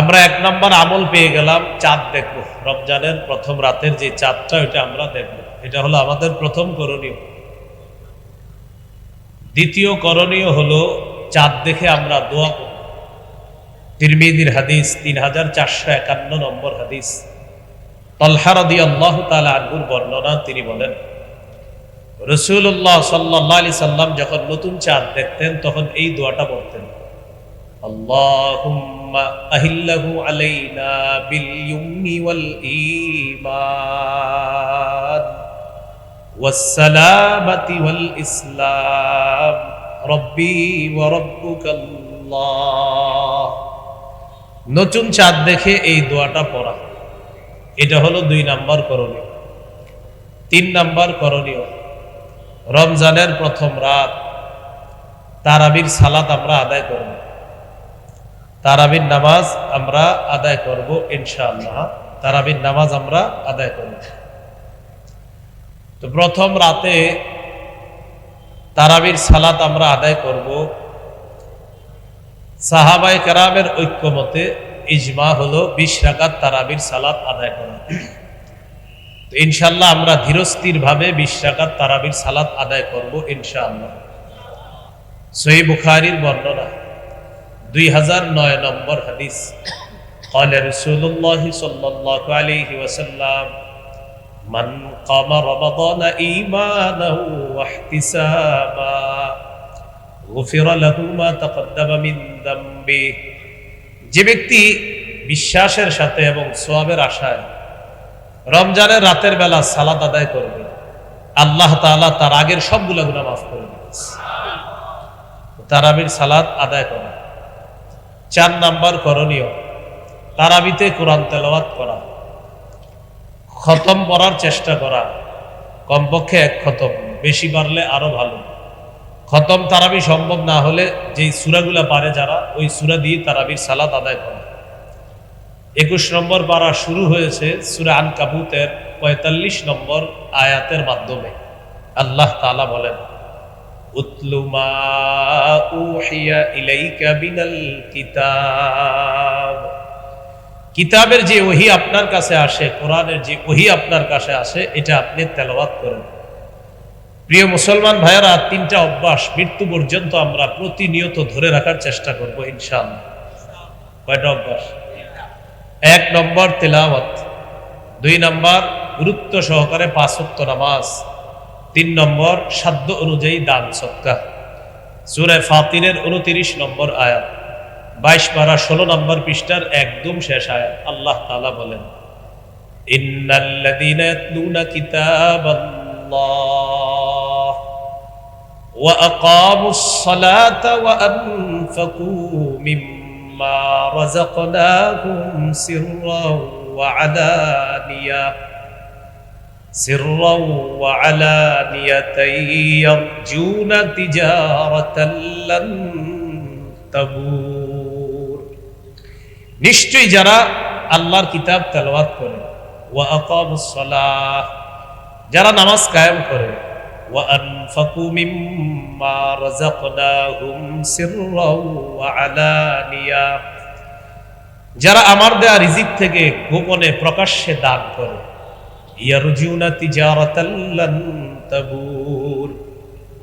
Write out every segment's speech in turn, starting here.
আমরা এক নম্বর আমল পেয়ে গেলাম চাঁদ দেখব। রমজানের প্রথম রাতের যে চাঁদটা, ওইটা আমরা দেখব। এটা হলো আমাদের প্রথম করণীয়। দ্বিতীয় করণীয় হলো চাঁদ দেখে আমরা দোয়া করব। তিরমিদির হাদিস তিন হাজার চারশো একান্ন নম্বর হাদিস। তলহারদি আল্লাহ তালা আনহুর বর্ণনা, তিনি বলেন রসুল্লাহ সাল্লাহ আলি সাল্লাম যখন নতুন চাঁদ দেখতেন, তখন এই দোয়াটা বলতেন اللهم أهله علينا باليمن والإيمان والسلامة والإسلام ربي وربك الله নতুন চাঁদ দেখে এই দোয়াটা পড়া এটা হলো দুই নাম্বার করণীয় তিন নাম্বার করণীয় রমজানের প্রথম রাত তারাবির সালাত আমরা আদায় করব তারাবির নামাজ আমরা আদায় করব ইনশাআল্লাহ। তারাবির নামাজ আমরা আদায় করব। তো প্রথম রাতে তারাবির সালাত আমরা আদায় করব। সাহাবাই কারামের ঐক্যমতে ইজমা হলো বিশ রাকাত তারাবির সালাত আদায় করা। তো ইনশাল্লাহ আমরা ধীরস্থির ভাবে বিশ রাকাত তারাবির সালাত আদায় করব ইনশাআল্লাহ। সহি বুখারির বর্ণনা। দুই হাজার নয় নম্বর হাদিস قال رسول الله صلى الله عليه وسلم من قام رمضان إيمانا واحتسابا غفر له ما تقدم من ذنبه যে ব্যক্তি বিশ্বাসের সাথে এবং সোয়াবের আশায় রমজানের রাতের বেলা সালাত আদায় করবে আল্লাহ তাআলা তার আগের সবগুলো গুণা মাফ করে দিবে তারাবির সালাত আদায় করা চার নাম্বার করণীয়, তারাবিতে কোরআন তেলাওয়াত করা, খতম পড়ার চেষ্টা করা, কমপক্ষে এক খতম, বেশি পারলে আরও ভালো। খতম তারাবি সম্ভব না হলে যেই সুরাগুলা পারে যারা, ওই সুরা দিয়ে তারাবির সালাত আদায় করা। একুশ নম্বর পারা শুরু হয়েছে সুরা আন কাবুতের পঁয়তাল্লিশ নম্বর আয়াতের মাধ্যমে। আল্লাহ তালা বলেন উতলু মা উহিয়া ইলাইকা বিনাল কিতাব। কিতাবের যে ওহি আপনার কাছে আসে, কোরআনের যে ওহি আপনার কাছে আসে, এটা আপনি তেলাওয়াত করেন। প্রিয় মুসলমান ভাইয়েরা, তিনটা অভ্যাস মৃত্যু পর্যন্ত আমরা প্রতিনিয়ত ধরে রাখার চেষ্টা করব, ইনশাআল্লাহ। কয়টা অভ্যাস? এক নম্বর তেলাওয়াত। দুই নম্বর গুরুত্ব সহকারে পাঁচত্ব নামাজ। তিন নম্বর সাধ্য অনুযায়ী দান সৎকা সুরে ফাতিরের উনতিরিশ নম্বর আয়াত বাইশ পারা ষোলো নম্বর পৃষ্ঠার একদম শেষ আয়াত আল্লাহ তালা বলেন ইন্নাল্লাযীনা ইয়াতলুনা কিতাবাল্লাহ وأقاموا الصلاة وأنفقوا مما رزقناهم سرا وعلانية سرا وعلانية يرجون تجارة لن تبور নিশ্চয়ই যারা আল্লাহর কিতাব তেলাওয়াত করে ওয়া আকামুস সালাহ যারা নামাজ কায়েম করে ওয়া আনফাকু মিম্মা রাযাকনাহুম সিররাও ওয়া আলানিয়া যারা আমার দেয়া রিজিক থেকে গোপনে প্রকাশ্যে দান করে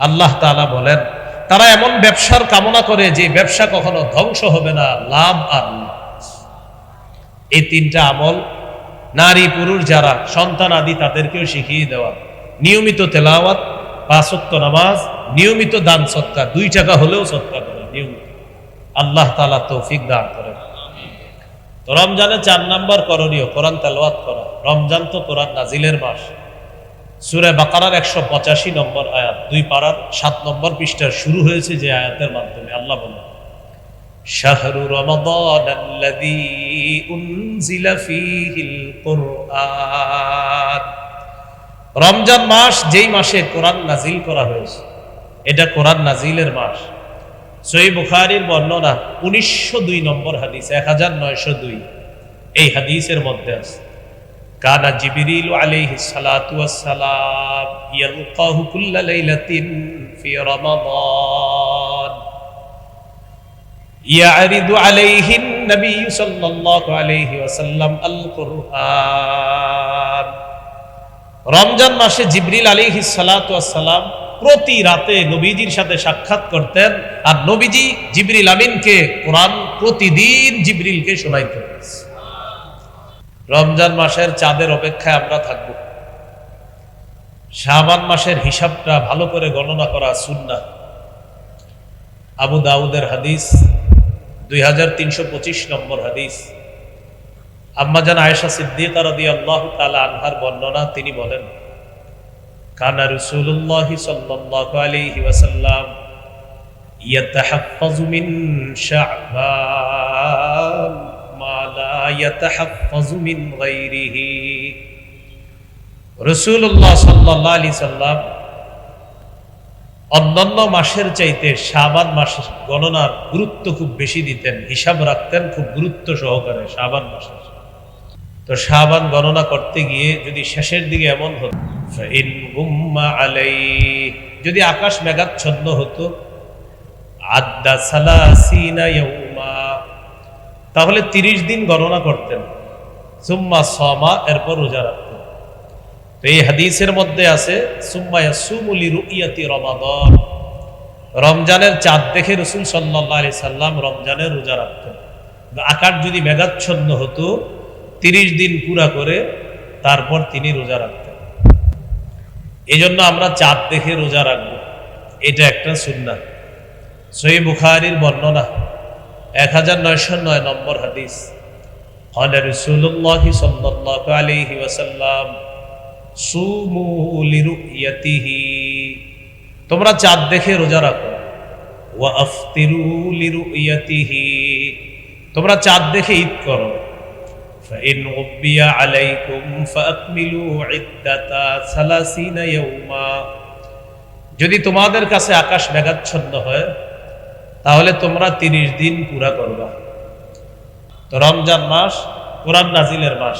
আল্লাহ তাআলা বলেন, তারা এমন ব্যবসার কামনা করে যে ব্যবসা কখনো ধ্বংস হবে না, লাভ আর এই তিনটা আমল নারী, পুরুষ যারা, সন্তান আদি তাদেরকেও শিখিয়ে দেওয়া। নিয়মিত তেলাওয়াত পাঁচত্ব নামাজ, নিয়মিত দান সৎকার, দুই টাকা হলেও সৎকার করা, নিয়মিত। আল্লাহ তালা তৌফিক দান করেন। তো রমজানে চার নাম্বার করণীয়, কোরআন তেলাওয়াত করা। রমজান তো কোরআন নাজিলের মাস। সুরে বাকারার একশো পঁচাশি নম্বর আয়াত, দুই পাড়ার সাত নম্বর পৃষ্ঠার শুরু হয়েছে যে আয়াতের মাধ্যমে, আল্লাহ বলেন, শাহরু রমজান মাস যেই মাসে কোরআন নাজিল করা হয়েছে, এটা কোরআন নাজিলের মাস। সই বুখারির বর্ণনা উনিশশো দুই নম্বর হাদিস এক হাজার নয়শো দুই। এই হাদিসের মধ্যে আছে, কানা জিবিরিল আলাইহি সালাতু ওয়াসসালাম ইয়ালকাহু কুল্লা লাইলাতিন ফি রমাদান। ইয়ারিদু আলাইহি নবী সাল্লাল্লাহু আলাইহি ওয়াসাল্লাম আল কুরআন রমজান মাসে জিবরিল আলাইহি সালাতু ওয়াসসালাম প্রতি রাতে নবীজির সাথে সাক্ষাৎ করতেন আর নবীজি জিবরিল আমিনকে কোরআন প্রতিদিন জিবরিলকে শোনাইতেন রমজান মাসের চাঁদের অপেক্ষায় আমরা থাকব। শাবান মাসের হিসাবটা ভালো করে গণনা করা সুন্না আবু দাউদের হাদিস, দুই হাজার তিনশো পঁচিশ নম্বর হাদিস। আম্মাজান আয়েশা সিদ্দিকা রাদি আল্লাহ তালা আনহার বর্ণনা তিনি বলেন কানা রসুল্লাহ সাল্লাল্লাহু আলাইহি ওয়াসাল্লাম يتحفظ من شعبان ما لا يتحفظ من غيره রসুল্লাহ সাল্লাহ আলি সাল্লাম অন্যান্য মাসের চাইতে শাবান মাসের গণনার গুরুত্ব খুব বেশি দিতেন হিসাব রাখতেন খুব গুরুত্ব সহকারে শাবান মাসের তো শাহবান গণনা করতে গিয়ে যদি শেষের দিকে এমন হতো আলাই যদি আকাশ মেঘাচ্ছন্ন হতো, আদ্দা সালাসিনা তাহলে তিরিশ দিন গণনা করতেন, সুম্মা সমা এরপর রোজা রাখতেন। তো এই হাদিসের মধ্যে আছে, সুম্মা ইয়াসুমুলি রুইয়াতি রমাদন রমজানের চাঁদ দেখে রসুল সাল্লাহ আলি সাল্লাম রমজানের রোজা রাখতেন। আকাশ যদি মেঘাচ্ছন্ন হতো তিরিশ দিন পুরা করে তারপর তিনি রোজা রাখতেন এই জন্য আমরা চাঁদ দেখে রোজা রাখবো এটা একটা সুন্না সই বুখারির বর্ণনা এক হাজার নয়শো নয় নম্বর হাদিস قال رسول الله صلى الله عليه وسلم صوموا لرؤيته তোমরা চাঁদ দেখে রোজা রাখো ওয়া আফতিরু লিরুইয়াতিহি তোমরা চাঁদ দেখে ঈদ করো فإن غبي عليكم فأكملوا عدة ثلاثين يوما যদি তোমাদের কাছে আকাশ মেঘাচ্ছন্ন হয় তাহলে তোমরা তিরিশ দিন পুরা করবা তো রমজান মাস কোরআন নাজিলের মাস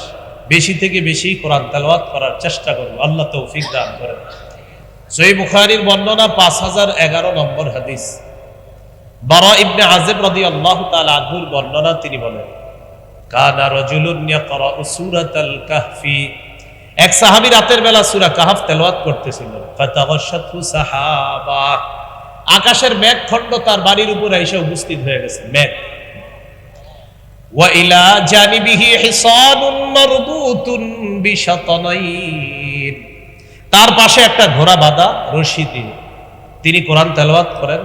বেশি থেকে বেশি কোরআন তেলাওয়াত করার চেষ্টা করবো আল্লাহ তৌফিক দান করেন সই বুখারির বর্ণনা পাঁচ হাজার এগারো নম্বর হাদিস বারা ইবনে আজেব রাদি আল্লাহ তাল আহুর বর্ণনা তিনি বলেন রজুলুন কাহফি। এক সাহাবী রাতের বেলা সূরা কাহফ তেলাওয়াত করতেছিল। সাহাবা। আকাশের মেঘ খণ্ড তার বাড়ির উপরে এসে উপস্থিত হয়ে গেছে, মেঘ। জানিবিহি হিসানুন তার পাশে একটা ঘোড়া বাঁধা, রশি দিয়ে তিনি কোরআন তেলাওয়াত করেন।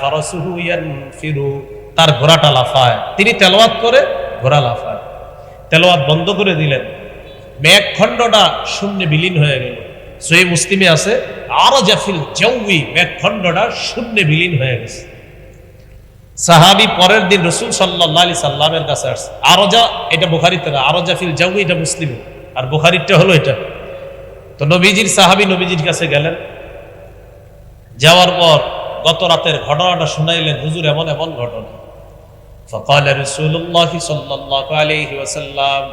ফারাসুহু ইয়ানফিরু। তার ঘোড়াটা লাফায়। তিনি তেলাওয়াত করে ঘোড়া লাফায়। তেলাওয়াত বন্ধ করে দিলেন। মেঘ খণ্ডটা শূন্যে বিলীন হয়ে গেল। সই মুসলিমে আছে আরও জাফিল জৌই মেঘ খণ্ডটা শূন্যে বিলীন হয়ে গেছে। সাহাবি পরের দিন রসুল সাল্লাহ আলি সাল্লামের কাছে আসছে। আরও যা এটা বুখারিতে না আরও জাফিল জাউই এটা মুসলিম। আর বুখারিরটা হলো এটা। তো নবীজির সাহাবি নবীজির কাছে গেলেন। যাওয়ার পর গত রাতের ঘটনাটা শুনাইলেন। হুজুর, এমন এমন ঘটনা। فقال رسول الله صلى الله عليه وسلم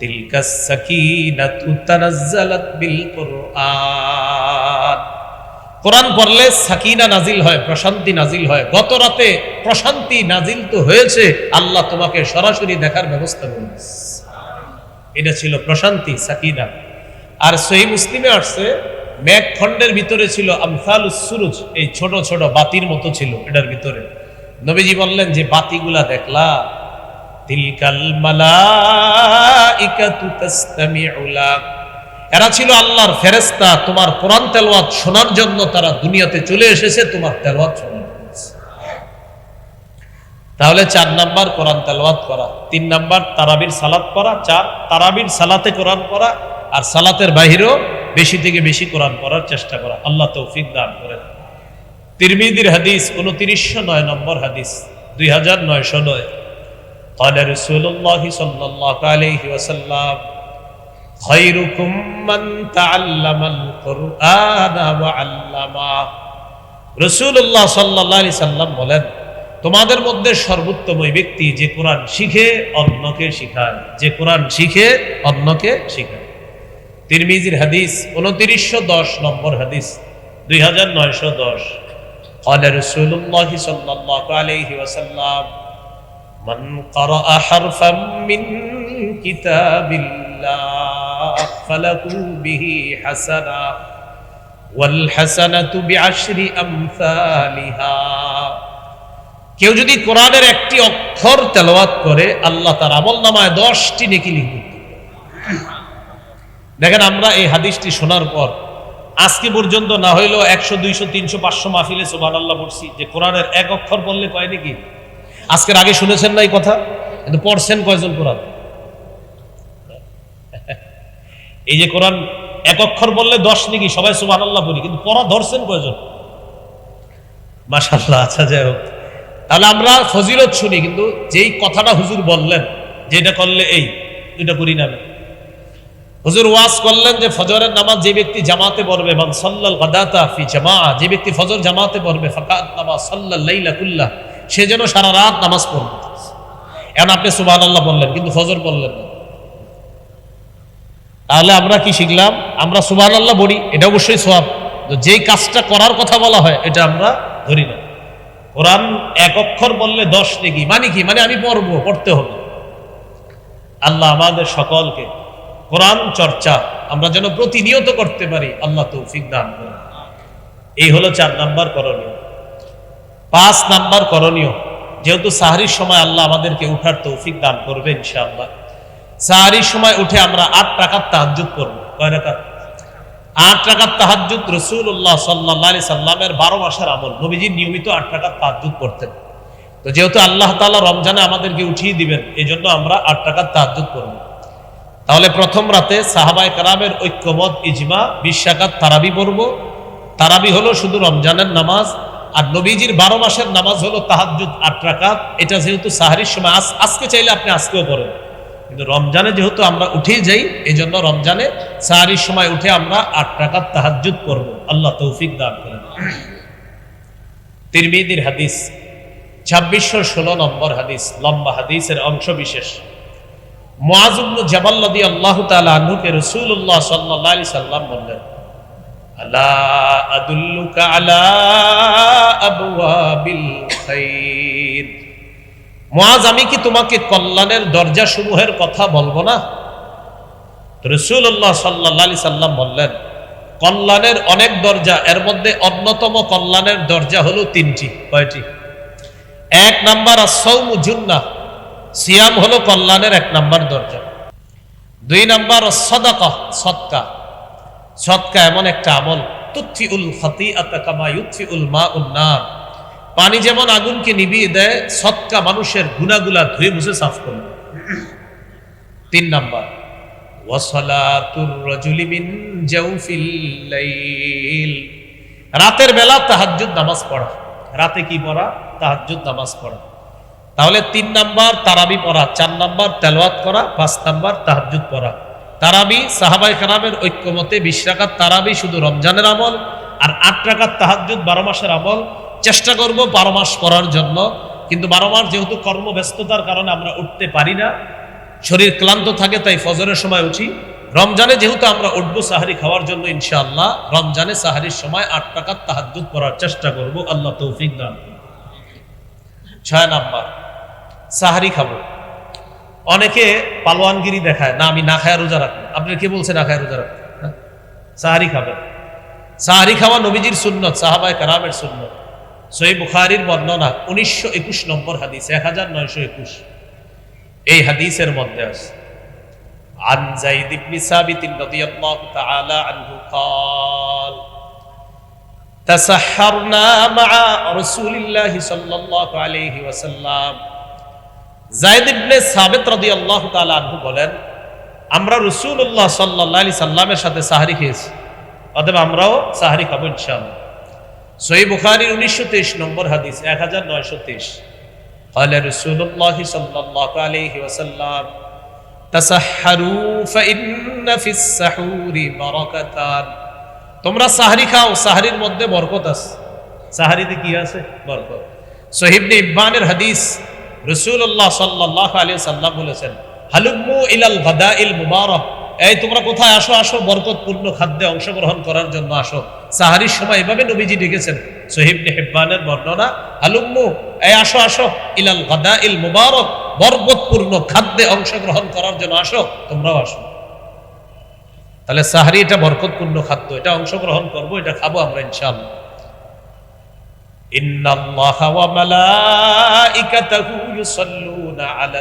تلك السكينة تنزلت بالقرآن কোরআন পড়লে সাকিনা নাজিল হয় প্রশান্তি নাজিল হয় গত রাতে প্রশান্তি নাজিল তো হয়েছে আল্লাহ তোমাকে সরাসরি দেখার ব্যবস্থা করবে এটা ছিল প্রশান্তি সাকিনা আর সহি মুসলিমে আসছে মেঘ খণ্ডের ভিতরে ছিল আমসাল সুরুজ এই ছোট ছোট বাতির মতো ছিল এটার ভিতরে নবীজি বললেন, যে বাতিগুলা দেখলা, তিলকাল এরা ছিল আল্লাহর ফেরেশতা, তোমার কোরআন শোনার জন্য তারা দুনিয়াতে চলে এসেছে, তোমার শোনার তাহলে চার নাম্বার কোরআন তেলাওয়াত করা, তিন নাম্বার তারাবির সালাত পড়া, চার তারাবির সালাতে কোরআন পড়া, আর সালাতের বাহিরেও বেশি থেকে বেশি কোরআন করার চেষ্টা করা। আল্লাহ তৌফিক দান করেন। তিরমিদির হাদিস উনত্রিশশো নয় নম্বর হাদিস দুই হাজার নয়শো নয় قال رسول الله صلى الله عليه وسلم خيركم من تعلم القرآن وعلمه রসুল্লাহ সাল্লাহ আলি সাল্লাম বলেন তোমাদের মধ্যে সর্বোত্তম ওই ব্যক্তি যে কোরআন শিখে অন্যকে শিখায় যে কোরআন শিখে অন্যকে শিখায় তিরমিজির হাদিস উনত্রিশশো দশ নম্বর হাদিস দুই হাজার নয়শো দশ قال رسول الله صلى الله عليه وسلم من قرأ حرفا من كتاب الله فله به حسنة والحسنة بعشر أمثالها কেউ যদি কোরআনের একটি অক্ষর তেলাওয়াত করে আল্লাহ তার আমল নামায় দশটি নেকি লিখবে দেখেন আমরা এই হাদিসটি শোনার পর আজকে পর্যন্ত না হইলেও একশো, দুইশো, তিনশো, পাঁচশো মাহফিলে সোবান আল্লাহ পড়ছি। যে কোরআনের এক অক্ষর বললে কয় নাকি? আজকের আগে শুনেছেন না এই কথা? কিন্তু পড়ছেন কয়জন কোরআন? এই যে কোরআন এক অক্ষর বললে দশ নাকি? সবাই সোবান আল্লাহ বলি কিন্তু পড়া ধরছেন কয়জন? মাসাল্লাহ আচ্ছা যাই হোক। তাহলে আমরা ফজিলত শুনি, কিন্তু যেই কথাটা হুজুর বললেন, যেটা করলে এই এটা করি না আমি। হুজুর ওয়াজ করলেন যে ফজরের নামাজ যে ব্যক্তি জামাতে পড়বে, মান সাল্লাল গাদাতা ফি জামা যে ব্যক্তি ফজর জামাতে পড়বে, ফাকাত নামাজ সাল্লাল লাইলা কুল্লাহ সে যেন সারা রাত নামাজ পড়বে। এখন আপনি সুবহানাল্লাহ বললেন, কিন্তু ফজর বললেন না। তাহলে আমরা কি শিখলাম? আমরা সুবহানাল্লাহ বলি, এটা অবশ্যই সওয়াব। তো যেই কাজটা করার কথা বলা হয়, এটা আমরা ধরি না। কোরআন এক অক্ষর বললে দশ নেকি মানে কি? মানে আমি পড়ব, পড়তে হবে। আল্লাহ আমাদের সকলকে কোরআন চর্চা আমরা যেন প্রতিনিয়ত করতে পারি, আল্লাহ তৌফিক দান করুন। এই হলো চার নাম্বার করণীয়। পাঁচ নাম্বার করণীয়, যেহেতু সাহারির সময় আল্লাহ আমাদেরকে উঠার তৌফিক দান করবে ইনশাআল্লাহ। সাহারির সময় উঠে আমরা আট টাকার তাহাজুদ করব কয় রাকাত? আট টাকার তাহাজুদ রসুল্লাহ সাল্লাহ সাল্লামের বারো মাসের আমল। নবীজি নিয়মিত আট টাকার তাহাজুদ করতেন তো যেহেতু আল্লাহ তাআলা রমজানে আমাদেরকে উঠিয়ে দিবেন এই জন্য আমরা আট টাকার তাহাজুদ করব তাহলে প্রথম রাতে সাহাবাই কারামের ঐক্যমত, ইজমা বিশ্বাকাত তারাবি পড়ব। তারাবি হলো শুধু রমজানের নামাজ, আর নবীজির বারো মাসের নামাজ হলো তাহাজুদ আট রাকাত। এটা যেহেতু সাহারির সময়, আজ, আজকে চাইলে আপনি আজকেও পড়েন। কিন্তু রমজানে যেহেতু আমরা উঠেই যাই এই জন্য রমজানে সাহারির সময় উঠে আমরা আট রাকাত তাহাজুদ পড়ব। আল্লাহ তৌফিক দান করেন। তিরমিদির হাদিস, ছাব্বিশশো ষোলো নম্বর হাদিস, লম্বা হাদিসের অংশ বিশেষ। আল্লাহ সাল্লাম বললেন, আলা আদুল্লুকা আলা আমি কি তোমাকে কল্যাণের দরজা সমূহের কথা বলব না? রসুল্লাহ আলাইহি সাল্লাম বললেন, কল্যাণের অনেক দরজা, এর মধ্যে অন্যতম কল্যাণের দরজা হলো তিনটি, কয়টি? এক নাম্বার আসৌমু জুন্নাহ সিয়াম হলো কল্যাণের এক নাম্বার দরজা। দুই নাম্বার সদাকা, সৎকা। সৎকা এমন একটা আমল তুথি উল ফতি আতাকামা উল মা উন্নার পানি যেমন আগুনকে নিবিয়ে দেয়, সৎকা মানুষের গুনাগুলা ধুয়ে মুছে সাফ করে তিন নাম্বার রাতের বেলা তাহাজ্জুদ নামাজ পড়া। রাতে কি পড়া? তাহাজ্জুদ নামাজ পড়া। তাহলে তিন নাম্বার তারাবি পড়া, চার নাম্বার তেলওয়াত করা, পাঁচ নাম্বার তাহাজুদ পড়া। তারাবি সাহাবাই খারামের ঐক্যমতে বিশ রাকাত তারাবি শুধু রমজানের আমল আর আট রাকাত তাহাজুদ বারো মাসের আমল চেষ্টা করব বারো মাস করার জন্য। কিন্তু বারো মাস যেহেতু কর্মব্যস্ততার কারণে আমরা উঠতে পারি না, শরীর ক্লান্ত থাকে তাই ফজরের সময় উঠি। রমজানে যেহেতু আমরা উঠবো সাহারি খাওয়ার জন্য ইনশাআল্লাহ, রমজানে সাহারির সময় আট টাকার তাহাজুদ পড়ার চেষ্টা করব। আল্লাহ তৌফিক দান ছয় নাম্বার সাহারি খাবো অনেকে পালোয়ানগিরি দেখায় না আমি না খায় রোজা রাখবো আপনার কে বলছে না খায় রোজা রাখবো হ্যাঁ? সাহারি খাবেন সাহারি খাওয়া নবীজির সুন্নত সাহাবায় কারামের সুন্নত সই বুখারির বর্ণনা উনিশশো একুশ নম্বর হাদিস এক হাজার নয়শো একুশ এই হাদিসের মধ্যে আছে عن زيد بن ثابت رضي الله تعالى عنه قال تسحرنا مع رسول الله صلى الله عليه وسلم জায়দ ইবনে সাবিত রাদিয়াল্লাহু তাআলা আনহু বলেন আমরা রাসূলুল্লাহ সাল্লাল্লাহু আলাইহি সাল্লামের সাথে সাহরি খেয়েছি অতএব আমরাও সাহরি খাবো ইনশাআল্লাহ সহিহ বুখারীর 1923 নম্বর হাদিস 1923 قال رسول الله صلى الله عليه وسلم تسحروا فإن في السحور بركتان তোমরা সাহারি খাও সাহারির মধ্যে বরকত আছে সাহারিতে কি আছে বরকত সহিবনে ইব্বানের হাদিস রসুল্লাহ সাল্লাহ আলী বলেছেন, হালুম্মু ইলাল গাদা ইল মুবারক। এই তোমরা কোথায় আসো আসো, বরকতপূর্ণ খাদ্যে অংশগ্রহণ করার জন্য আসো। সাহারির সময় এভাবে নবীজি ডেকেছেন বর্ণনা এই আসো আসো, ইলাল ইল মুবারক, বরকতপূর্ণ খাদ্যে অংশগ্রহণ করার জন্য আসো, তোমরাও আসো। তাহলে সাহারি এটা বরকতপূর্ণ খাদ্য, এটা অংশগ্রহণ করব, এটা খাব আমরা إن الله وملائكته يصلون على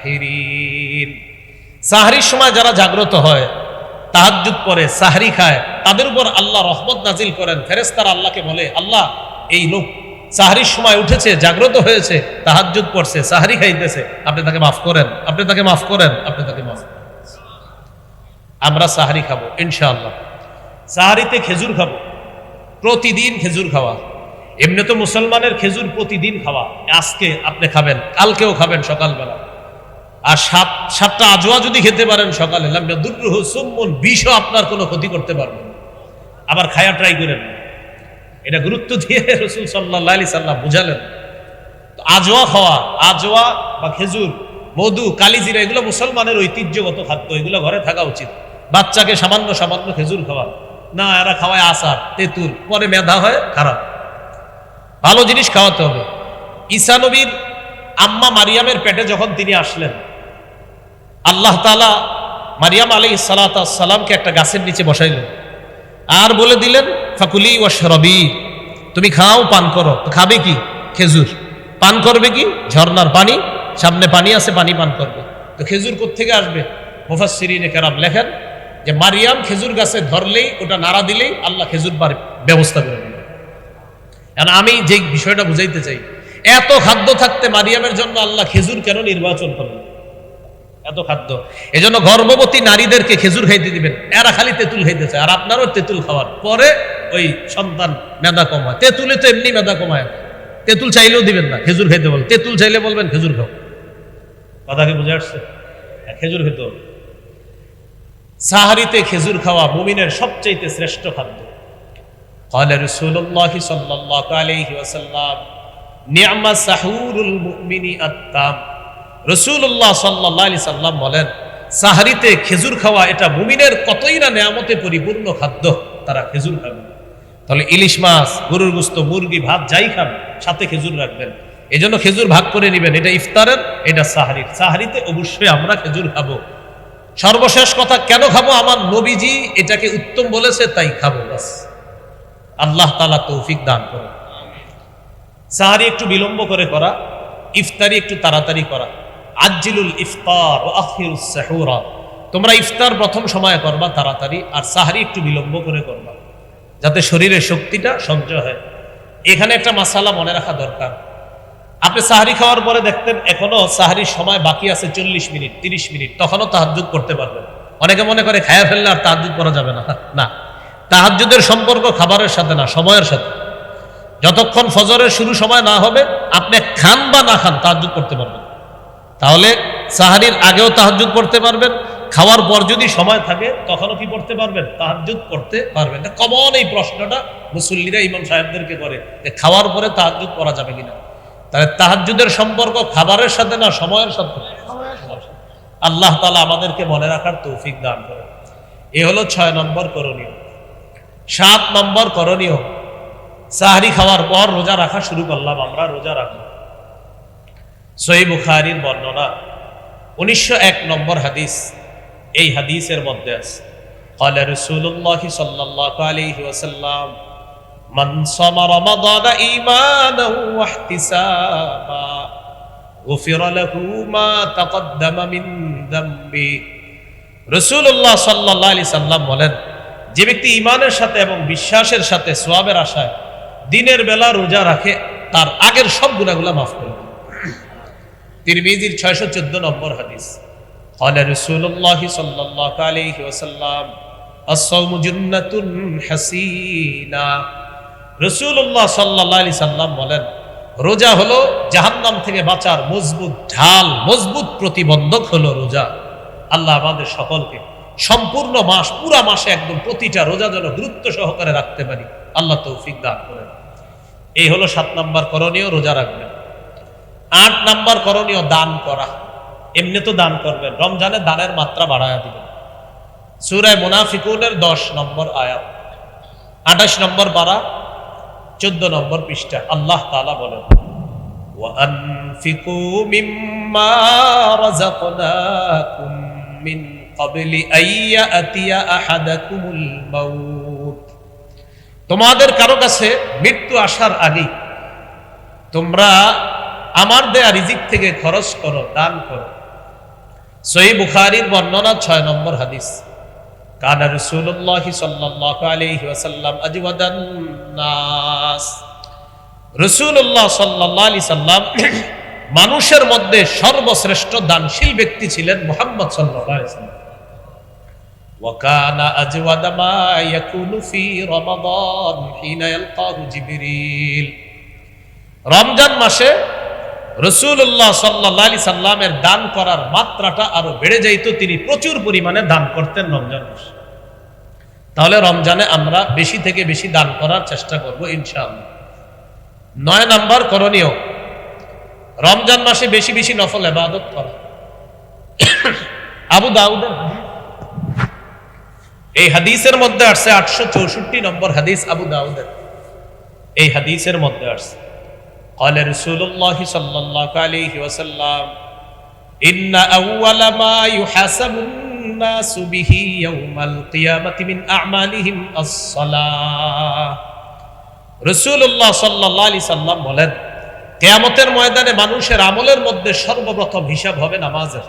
المتسحرين সাহরির সময় যারা জাগ্রত হয় তাহাজ্জুদ পরে সাহরি খায় তাদের উপর আল্লাহ রহমত নাজিল করেন ফেরেস্তারা আল্লাহকে বলে আল্লাহ এই লোক সাহরির সময় উঠেছে জাগ্রত হয়েছে তাহাজ্জুদ পড়ছে সাহরি খাইতেছে আপনি তাকে মাফ করেন আপনি তাকে মাফ করেন আপনি তাকে মাফ করেন আমরা সাহারি খাবো ইনশাআল্লাহ সাহারিতে খেজুর খাবো প্রতিদিন খেজুর খাওয়া এমনি তো মুসলমানের খেজুর প্রতিদিন খাওয়া। আজকে আপনি খাবেন, কালকেও খাবেন সকালবেলা। আর সাত, সাতটা আজোয়া যদি খেতে পারেন সকালে দুর্গ্রহ সুম্মন, বিষও আপনার কোনো ক্ষতি করতে পারবে। আবার খায়া ট্রাই করেন। এটা গুরুত্ব দিয়ে রসুল সাল্লাহ আলি সাল্লাম বুঝালেন। আজোয়া খাওয়া, আজোয়া বা খেজুর, মধু, কালিজিরা, এগুলো মুসলমানের ঐতিহ্যগত খাদ্য, এগুলো ঘরে থাকা উচিত। বাচ্চাকে সামান্য সামান্য খেজুর খাওয়া। না, এরা খাওয়ায় আসার তেঁতুল, পরে মেধা হয় খারাপ। ভালো জিনিস খাওয়াতে হবে। ঈসা নবীর আম্মা মারিয়ামের পেটে যখন তিনি আসলেন, আল্লাহ তালা মারিয়াম আলী সালাতামকে একটা গাছের নিচে বসাইলেন আর বলে দিলেন, ফাকুলি ও শরবি তুমি খাও, পান করো। খাবে কি? খেজুর। পান করবে কি? ঝর্ণার পানি, সামনে পানি আছে, পানি পান করবে। তো খেজুর থেকে আসবে? মুফাসসিরিনে কেরাম লেখেন যে, মারিয়াম খেজুর গাছে ধরলেই, ওটা নাড়া দিলেই আল্লাহ খেজুর ব্যবস্থা করে এখন আমি যে বিষয়টা বুঝাইতে চাই এত খাদ্য থাকতে মারিয়ামের জন্য আল্লাহ খেজুর কেন নির্বাচন করলেন এত খাদ্য। এজন্য গর্ভবতী নারীদেরকে খেজুর খাইতে দিবেন। এরা খালি তেঁতুল খাইতে চায় আর আপনারও তেঁতুল খাওয়ার। পরে ওই সন্তান মেধা কমায়। তেঁতুলে তো এমনি মেধা কমায় তেঁতুল চাইলেও দিবেন না খেজুর খাইতে বল তেঁতুল চাইলে বলবেন খেজুর খাও। কথা কি বুঝে আসছে? হ্যাঁ, খেজুর খেতে হবে। সাহারিতে খেজুর খাওয়া মুমিনের সবচাইতে শ্রেষ্ঠ খাদ্য। قال رسول الله صلى الله عليه وسلم نعم سحور المؤمن التام রসুল্লাহ সাল্লাহ আলি সাল্লাম বলেন সাহারিতে খেজুর খাওয়া এটা মুমিনের কতই না নেয়ামতে পরিপূর্ণ খাদ্য তারা খেজুর খাবে তাহলে ইলিশ মাছ গরুর গুস্ত মুরগি ভাত যাই খান সাথে খেজুর রাখবেন এই জন্য খেজুর ভাগ করে নেবেন এটা ইফতারের এটা সাহারির সাহারিতে অবশ্যই আমরা খেজুর খাবো সর্বশেষ কথা কেন খাবো আমার নবীজি এটাকে উত্তম বলেছে তাই খাবো বাস আল্লাহ তালা তৌফিক দান করে সাহারি একটু বিলম্ব করে করা, ইফতারি একটু তাড়াতাড়ি করা। আজিলুল ইফতার ও আখিরুস তোমরা ইফতার প্রথম সময় করবা তাড়াতাড়ি, আর সাহারি একটু বিলম্ব করে করবা, যাতে শরীরের শক্তিটা সঞ্চয় হয়। এখানে একটা মাসালা মনে রাখা দরকার। আপনি সাহারি খাওয়ার পরে দেখতেন, এখনও সাহারির সময় বাকি আছে চল্লিশ মিনিট, তিরিশ মিনিট, তখনও তাহাজুদ করতে পারবেন। অনেকে মনে করে খায়া ফেললে আর তাহাজুদ করা যাবে না। না। তাহাজুদের সম্পর্ক খাবারের সাথে না, সময়ের সাথে। যতক্ষণ ফজরের শুরু সময় না হবে, আপনি খান বা না খান তাহাজুদ করতে পারবেন। তাহলে সাহারির আগেও তাহাজুদ করতে পারবেন, খাওয়ার পর যদি সময় থাকে, তখনও কি পড়তে পারবেন? তাহাজুদ করতে পারবেন। কমন এই প্রশ্নটা মুসল্লিরা, ইমাম সাহেবদেরকে করে যে খাওয়ার পরে তাহাজুদ করা যাবে কিনা। তাহলে তাহাজুদের সম্পর্ক খাবারের সাথে না, সময়ের সাথে? আল্লাহ তালা আমাদেরকে মনে রাখার তৌফিক দান করে এ হলো ছয় নম্বর করণীয়। সাত নম্বর করণীয় সাহারি খাওয়ার পর রোজা রাখা শুরু করলাম আমরা রোজা রাখবো সই বুখারির বর্ণনা উনিশশো এক নম্বর হাদিস এই হাদিসের মধ্যে আছে قال رسول الله صلى الله عليه وسلم من صام رمضان إيمانا واحتسابا غفر له ما تقدم من ذنبه রসুল্লাহ সাল্লাহ আলি সাল্লাম বলেন যে ব্যক্তি ইমানের সাথে এবং বিশ্বাসের সাথে সোয়াবের আশায় দিনের বেলা রোজা রাখে তার আগের সব গুণাগুলা মাফ করে দেয়। তিরমিজির ছয়শো চোদ্দ নম্বর হাদিস قال رسول الله صلى الله عليه وسلم الصوم جنة حسينا রসুল্লাহ সাল্লাহ আলি সাল্লাম বলেন রোজা হলো জাহান্নাম থেকে বাঁচার মজবুত ঢাল মজবুত প্রতিবন্ধক হলো রোজা আল্লাহ আমাদের সকলকে সম্পূর্ণ মাস পুরা মাসে একদম প্রতিটা রোজা যেন গুরুত্ব সহকারে রাখতে পারি আল্লাহ তৌফিক দান করেন এই হলো সাত নাম্বার করণীয় রোজা রাখবেন আট নাম্বার করণীয় দান করা এমনি তো দান করবেন রমজানে দানের মাত্রা বাড়ায়া দিবেন সুরায় মুনাফিকুনের দশ নম্বর আয়াত আঠাশ নম্বর পারা চোদ্দ নম্বর পৃষ্ঠা আল্লাহ তাআলা বলেন وأنفقوا مما رزقناكم من তোমাদের কারও কাছে মৃত্যু আসার আগে তোমরা আমার দেয়া রিজিক থেকে খরচ করো, দান করো। সই বুখারির বর্ণনা ছয় নম্বর হাদিস। রসুল্লাহ মানুষের মধ্যে সর্বশ্রেষ্ঠ দানশীল ব্যক্তি ছিলেন মোহাম্মদ সাল্লাম। وكان أجود ما يكون في رمضان حين يلقاه جبريل রমজান মাসে রসুল্লাহ সাল্লাহ আলি সাল্লামের দান করার মাত্রাটা আরো বেড়ে যাইত তিনি প্রচুর পরিমাণে দান করতেন রমজান মাসে তাহলে রমজানে আমরা বেশি থেকে বেশি দান করার চেষ্টা করব ইনশাআল্লাহ নয় নাম্বার করণীয় রমজান মাসে বেশি বেশি নফল এবাদত করা আবু দাউদের হাদিস। এই হাদিসের মধ্যে আসছে আটশো চৌষট্টি নম্বর হাদিস আবু দাউদের এই হাদিসের মধ্যে আসছে قال رسول الله صلى الله عليه وسلم إن أول ما يحاسب الناس به يوم القيامة من أعمالهم الصلاة রসুল্লাহ সাল্লাহ আলি সাল্লাম বলেন কেয়ামতের ময়দানে মানুষের আমলের মধ্যে সর্বপ্রথম হিসাব হবে নামাজের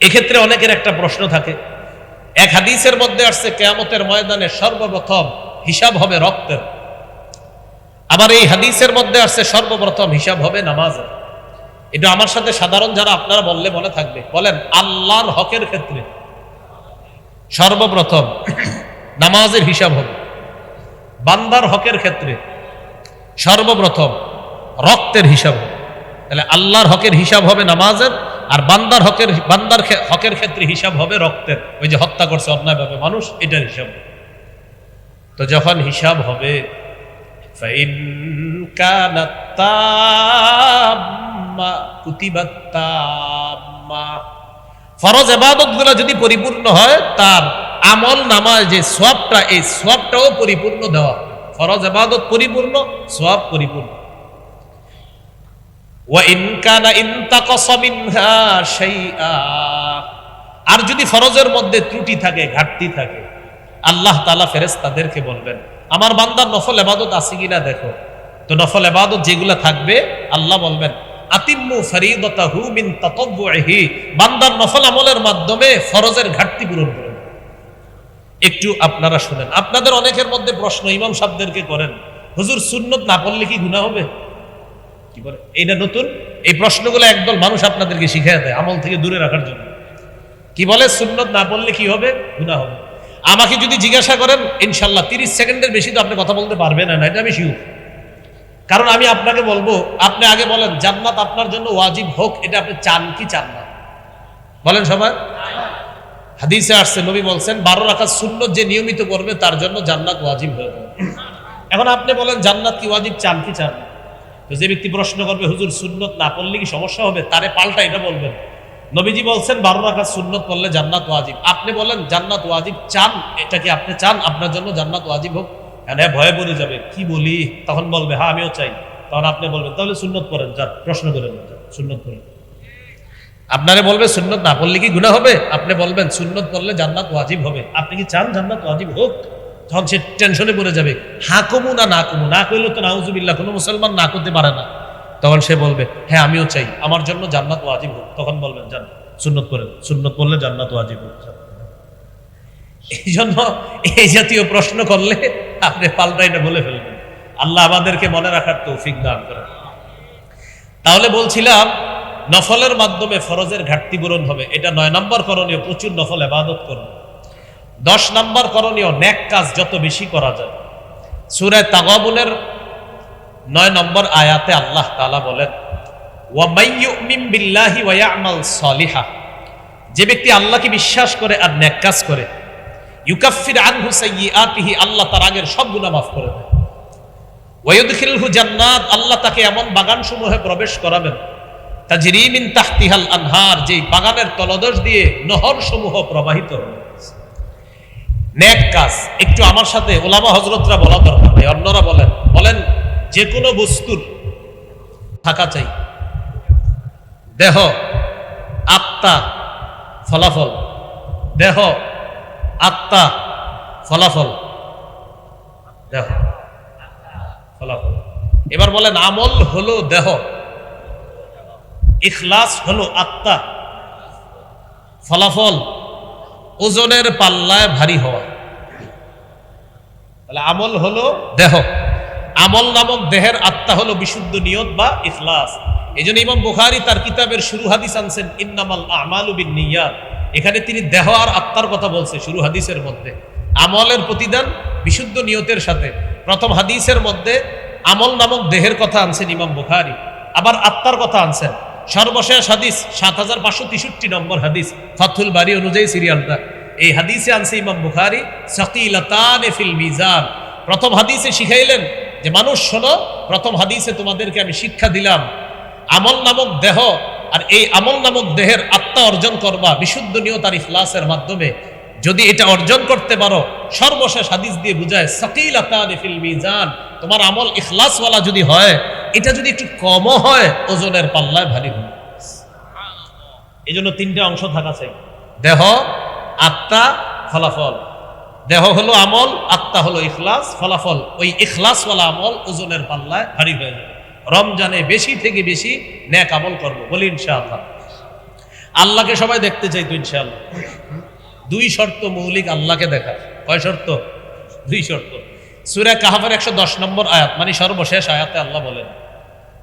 এক্ষেত্রে অনেকের একটা প্রশ্ন থাকে এক হাদিসের মধ্যে আসছে, কেয়ামতের ময়দানে সর্বপ্রথম হিসাব হবে রক্তের। আবার এই হাদিসের মধ্যে আসছে, সর্বপ্রথম হিসাব হবে নামাজের। এটা আমার সাথে সাধারণ যারা, আপনারা বললে মনে থাকবে। বলেন, আল্লাহর হকের ক্ষেত্রে সর্বপ্রথম নামাজের হিসাব হবে। বান্দার হকের ক্ষেত্রে সর্বপ্রথম রক্তের হিসাব হবে। তাহলে আল্লাহর হকের হিসাব হবে নামাজের আর বান্দার হকের বান্দার হকের ক্ষেত্রে হিসাব হবে রক্তের। ওই যে হত্যা করছে অন্যায়ভাবে মানুষ, এটার হিসাব। তো যখন হিসাব হবে ফরজ এবাদতগুলো যদি পরিপূর্ণ হয়, তার আমল নামায় যে সোয়াবটা এই সোয়াবটাও পরিপূর্ণ দেওয়া ফরজ এবাদত পরিপূর্ণ সোয়াব পরিপূর্ণ। আর যদি ফরজের মধ্যে ত্রুটি থাকে, ঘাটতি থাকে, আল্লাহ তালা ফেরেস তাদেরকে বলবেন, আমার বান্দার নফল এবাদত আছে কিনা দেখো। তো নফল এবাদত যেগুলা থাকবে, আল্লাহ বলবেন বান্দার নফল আমলের মাধ্যমে ফরজের ঘাটতি পূরণ করুন একটু আপনারা শুনেন। আপনাদের অনেকের মধ্যে প্রশ্ন ইমাম সাহেবদেরকে করেন, হুজুর, সুন্নত না পড়লে কি গুনাহ হবে? কি বলে? এইটা নতুন? এই প্রশ্নগুলো একদল মানুষ আপনাদেরকে শিখিয়ে দেয় আমল থেকে দূরে রাখার জন্য। কি বলে? সুন্নত না বললে কি হবে? গুনাহ হবে। আমাকে যদি জিজ্ঞাসা করেন ইনশাল্লাহ তিরিশ সেকেন্ডের বেশি তো আপনি কথা বলতে পারবেন না এটা আমি শিউর কারণ আমি আপনাকে বলব, আপনি আগে বলেন, জান্নাত আপনার জন্য ওয়াজিব হোক, এটা আপনি চান কি চান না? বলেন সবাই। হাদিসে আসছে, নবী বলছেন, বারো রাখার সুন্নত যে নিয়মিত করবে, তার জন্য জান্নাত ওয়াজিব হয়ে এখন আপনি বলেন, জান্নাত কি ওয়াজিব, চান কি চান না? তো যে ব্যক্তি প্রশ্ন করবে, হুজুর, সুন্নত না পড়লে কি সমস্যা হবে? তারে পাল্টা এটা বলবেন। নবীজি বলছেন, বারো রাখার সুন্নত পড়লে জান্নাত ওয়াজিব। আপনি বলেন, জান্নাত ওয়াজিব চান? এটা কি আপনি চান? আপনার জন্য জান্নাত ওয়াজিব হোক? হ্যাঁ ভয়ে পড়ে যাবে। কি বলি? তখন বলবে হ্যাঁ আমিও চাই। তখন আপনি বলবেন, তাহলে সুন্নত করেন যান। প্রশ্ন করেন সুন্নত করেন আপনারে বলবে, সুন্নত না পড়লে কি গুনাহ হবে? আপনি বলবেন, সুন্নত পড়লে জান্নাত ওয়াজিব হবে। আপনি কি চান জান্নাত ওয়াজিব হোক? তখন সে টেনশনে পড়ে যাবে। হা কমু না না কমু, না কইলে তো নাউজুবিল্লাহ, কোনো মুসলমান না করতে পারে না। তখন সে বলবে হ্যাঁ আমিও চাই, আমার জন্য জান্নাত ওয়াজিব হোক। তখন বলবেন, জান, সুন্নত করেন সুন্নত পড়লে জান্নাত ওয়াজিব হোক। এই জন্য এই জাতীয় প্রশ্ন করলে আপনি পাল্টা এটা বলে ফেলবেন। আল্লাহ আমাদেরকে মনে রাখার তৌফিক দান করেন। তাহলে বলছিলাম, নফলের মাধ্যমে ফরজের ঘাটতি পূরণ হবে। এটা নয় নম্বর করণীয়, প্রচুর নফল এবাদত করুন। দশ নম্বর করণীয় ন্যাক কাজ যত বেশি করা যায়। সুরায় তাগাবুনের নয় নম্বর আয়াতে আল্লাহ তালা বলেন সলিহা। যে ব্যক্তি আল্লাহকে বিশ্বাস করে আর ন্যাক কাজ করে ইউকাফির আনহু সাইয়্যাতিহি আল্লাহ তার আগের সব গুনাহ মাফ করে দেয় ওয়ায়ুদখিলহু জান্নাত, আল্লাহ তাকে এমন বাগান সমূহে প্রবেশ করাবেন তাজরিমিন তাহতিহাল আনহার, যেই বাগানের তলদেশ দিয়ে নহর সমূহ প্রবাহিত হবে। নেক কাজ। একটু আমার সাথে ওলামা হজরতরা বলা দরকার নেই, অন্যরা বলেন। বলেন যে কোনো বস্তুর থাকা চাই। দেহ, আত্মা, ফলাফল। দেহ, আত্মা, ফলাফল। দেহ, ফলাফল। এবার বলেন, আমল হলো দেহ। ইখলাস হলো আত্মা। ফলাফল। ওজনের পাল্লায় ভারী হওয়া। তাহলে আমল হলো দেহ। আমল নামক দেহের আত্মা হলো বিশুদ্ধ নিয়ত বা ইখলাস। এই জন্য ইমাম বুখারি তার কিতাবের শুরু হাদিস আনছেন ইন্নামাল আমালু বিন নিয়াত এখানে তিনি দেহ আর আত্মার কথা বলছে শুরু হাদিসের মধ্যে। আমলের প্রতিদান বিশুদ্ধ নিয়তের সাথে। প্রথম হাদিসের মধ্যে আমল নামক দেহের কথা আনছেন ইমাম বুখারি। আবার আত্মার কথা আনছেন। সর্বশেষ হাদিস সাত হাজার পাঁচশো তেষট্টি নম্বর হাদিস ফাথুল বাড়ি অনুযায়ী সিরিয়ালটা। এই হাদিসে আনছে ইমাম বুখারি ফিল মিজান। প্রথম হাদিসে শিখাইলেন যে, মানুষ, শোনো, প্রথম হাদিসে তোমাদেরকে আমি শিক্ষা দিলাম, আমল নামক দেহ আর এই আমল নামক দেহের আত্মা অর্জন করবা, বিশুদ্ধ নিয়ত আর ইখলাসের মাধ্যমে। যদি এটা অর্জন করতে পারো, সর্বশেষ হাদিস দিয়ে বুঝায়, সকিলতানে ফিল মিজান, তোমার আমল ইখলাসওয়ালা যদি হয় এটা যদি একটু কমও হয়, ওজনের পাল্লায় ভারী হবে। এই জন্য তিনটে অংশ থাকা চাই। দেহ, আত্মা, ফলাফল। দেহ হলো আমল, আত্মা হলো ইখলাস, ফলাফল। ওই ইখলাসওয়ালা আমল ওজনের পাল্লায় ভারী হয়ে যাবে। রমজানে বেশি থেকে বেশি ন্যাক আমল করব, বলি ইনশাআল্লাহ। আল্লাহকে সবাই দেখতে চাই তো ইনশাআল্লাহ। দুই শর্ত মৌলিক আল্লাহকে দেখা কয় শর্ত? দুই শর্ত। সুরা কাহাফের একশো দশ নম্বর আয়াত মানে সর্বশেষ আয়াতে আল্লাহ বলেন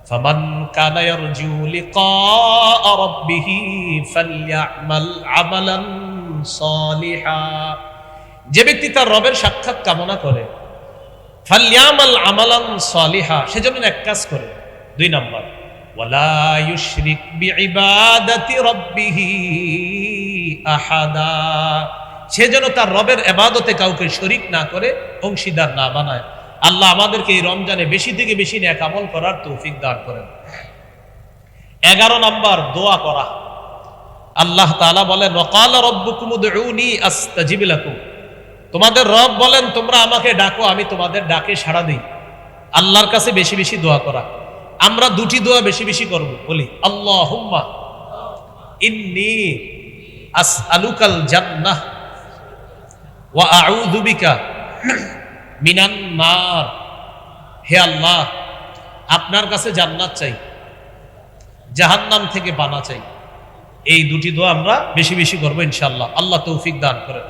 فمن كان يرجو لقاء ربه فليعمل عملا صالحا যে ব্যক্তি তার রবের সাক্ষাৎ কামনা করে ফালিয়ামাল আমালান সালিহা সেজন্য এক কাজ করে দুই নাম্বার ওয়ালা ইউশরিক বিইবাদাতি রাব্বিহি আহাদা সে যেন তার রবের এবাদতে কাউকে শরিক না করে অংশীদার না বানায় আল্লাহ আমাদেরকে এই রমজানে বেশি থেকে বেশি ন্যাক আমল করার তৌফিক দান করেন। এগারো নাম্বার, দোয়া করা। আল্লাহ তাআলা বলেন, ওয়াকাল রব্বুকুম উদউনি আস্তাজিব লাকুম। তোমাদের রব বলেন, তোমরা আমাকে ডাকো, আমি তোমাদের ডাকে সাড়া দিই। আল্লাহর কাছে বেশি বেশি দোয়া করা। আমরা দুটি দোয়া বেশি বেশি করব, বলি, আল্লাহুম্মা ইন্নি আস আলুকাল জান্নাহ ওয়া আউযু বিকা মিনান নার। হে আল্লাহ, আপনার কাছে জান্নাত চাই, জাহান্নাম থেকে বানা চাই। এই দুটি দোয়া আমরা বেশি বেশি করব ইনশাল্লাহ আল্লাহ তৌফিক দান করেন।